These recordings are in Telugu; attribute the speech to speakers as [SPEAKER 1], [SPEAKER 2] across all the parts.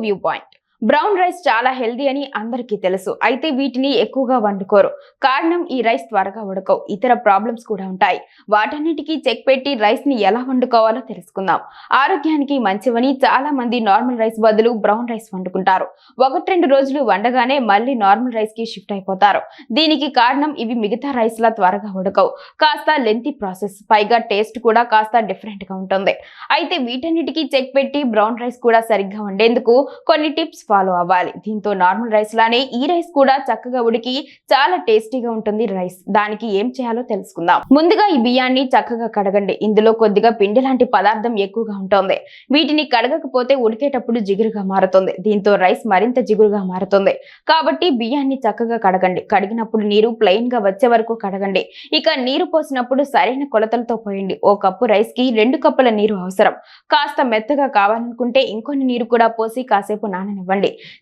[SPEAKER 1] viewpoint. బ్రౌన్ రైస్ చాలా హెల్దీ అని అందరికీ తెలుసు. అయితే వీటిని ఎక్కువగా వండుకోరు. కారణం ఈ రైస్ త్వరగా ఉడకవు. ఇతర ప్రాబ్లమ్స్ కూడా ఉంటాయి. వాటన్నిటికీ చెక్ పెట్టి రైస్ని ఎలా వండుకోవాలో తెలుసుకుందాం. ఆరోగ్యానికి మంచివని చాలా మంది నార్మల్ రైస్ బదులు బ్రౌన్ రైస్ వండుకుంటారు. ఒకటి రెండు రోజులు వండగానే మళ్ళీ నార్మల్ రైస్కి షిఫ్ట్ అయిపోతారు. దీనికి కారణం ఇవి మిగతా రైస్ లా త్వరగా ఉడకవు. కాస్త లెంతి ప్రాసెస్ పైగా టేస్ట్ కూడా కాస్త డిఫరెంట్గా ఉంటుంది. అయితే వీటన్నిటికీ చెక్ పెట్టి బ్రౌన్ రైస్ కూడా సరిగ్గా వండేందుకు కొన్ని టిప్స్ ఫాలో అవ్వాలి. దీంతో నార్మల్ రైస్ లానే ఈ రైస్ కూడా చక్కగా ఉడికి చాలా టేస్టీగా ఉంటుంది రైస్ దానికి ఏం చేయాలో తెలుసుకుందాం. ముందుగా ఈ బియ్యాన్ని చక్కగా కడగండి. ఇందులో కొద్దిగా పిండి లాంటి పదార్థం ఎక్కువగా ఉంటుంది. వీటిని కడగకపోతే ఉడికేటప్పుడు జిగురుగా మారుతుంది. దీంతో రైస్ మరింత జిగురుగా మారుతుంది. కాబట్టి బియ్యాన్ని చక్కగా కడగండి. కడిగినప్పుడు నీరు ప్లెయిన్గా వచ్చే వరకు కడగండి. ఇక నీరు పోసినప్పుడు సరైన కొలతలతో పోయండి. ఓ కప్పు రైస్కి రెండు కప్పుల నీరు అవసరం. కాస్త మెత్తగా కావాలనుకుంటే ఇంకొన్ని నీరు కూడా పోసి కాసేపు నాననివ్వండి.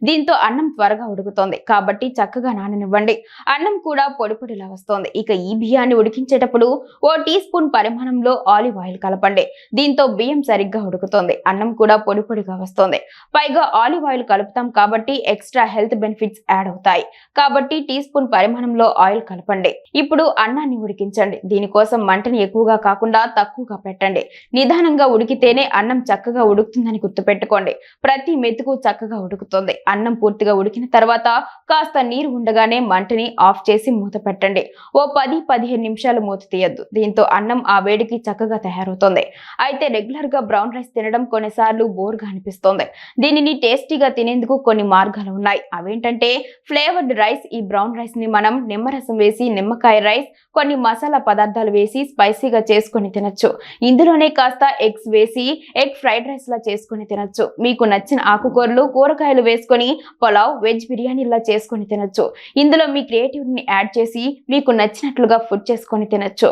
[SPEAKER 1] దీంతో అన్నం త్వరగా ఉడుకుతోంది. కాబట్టి చక్కగా నాననివ్వండి. అన్నం కూడా పొడిపొడిలా వస్తోంది. ఇక ఈ బియ్యాన్ని ఉడికించేటప్పుడు ఓ టీ స్పూన్ పరిమాణంలో ఆలివ్ ఆయిల్ కలపండి. దీంతో బియ్యం సరిగ్గా ఉడుకుతోంది. అన్నం కూడా పొడిపొడిగా వస్తోంది. పైగా ఆలివ్ ఆయిల్ కలుపుతాం కాబట్టి ఎక్స్ట్రా హెల్త్ బెనిఫిట్స్ యాడ్ అవుతాయి. కాబట్టి టీ స్పూన్ పరిమాణంలో ఆయిల్ కలపండి. ఇప్పుడు అన్నాన్ని ఉడికించండి. దీనికోసం మంటని ఎక్కువగా కాకుండా తక్కువగా పెట్టండి. నిదానంగా ఉడికితేనే అన్నం చక్కగా ఉడుకుతుందని గుర్తుపెట్టుకోండి. ప్రతి మెతుకు చక్కగా ఉడుకుతుంది అన్నం పూర్తిగా ఉడికిన తర్వాత కాస్త నీరు ఉండగానే మంటని ఆఫ్ చేసి మూత పెట్టండి. ఓ పది పదిహేను నిమిషాలు మూత తీయద్దు. దీంతో అన్నం ఆ వేడికి చక్కగా తయారవుతుంది. అయితే రెగ్యులర్గా బ్రౌన్ రైస్ తినడం కొన్నిసార్లు బోర్గా అనిపిస్తోంది. దీనిని టేస్టీగా తినేందుకు కొన్ని మార్గాలు ఉన్నాయి. అవేంటంటే ఫ్లేవర్డ్ రైస్ ఈ బ్రౌన్ రైస్ని మనం నిమ్మరసం వేసి నిమ్మకాయ రైస్ కొన్ని మసాలా పదార్థాలు వేసి స్పైసీగా చేసుకొని తినొచ్చు. ఇందులోనే కాస్త ఎగ్స్ వేసి ఎగ్ ఫ్రైడ్ రైస్ లా చేసుకొని తినొచ్చు. మీకు నచ్చిన ఆకుకూరలు కూరగాయలు కూరగాయలు వేసుకొని పులావ్ వెజ్ బిర్యానీలా చేసుకొని తినొచ్చు. ఇందులో మీ క్రియేటివిటీని యాడ్ చేసి మీకు నచ్చినట్లుగా ఫుడ్ చేసుకొని తినొచ్చు.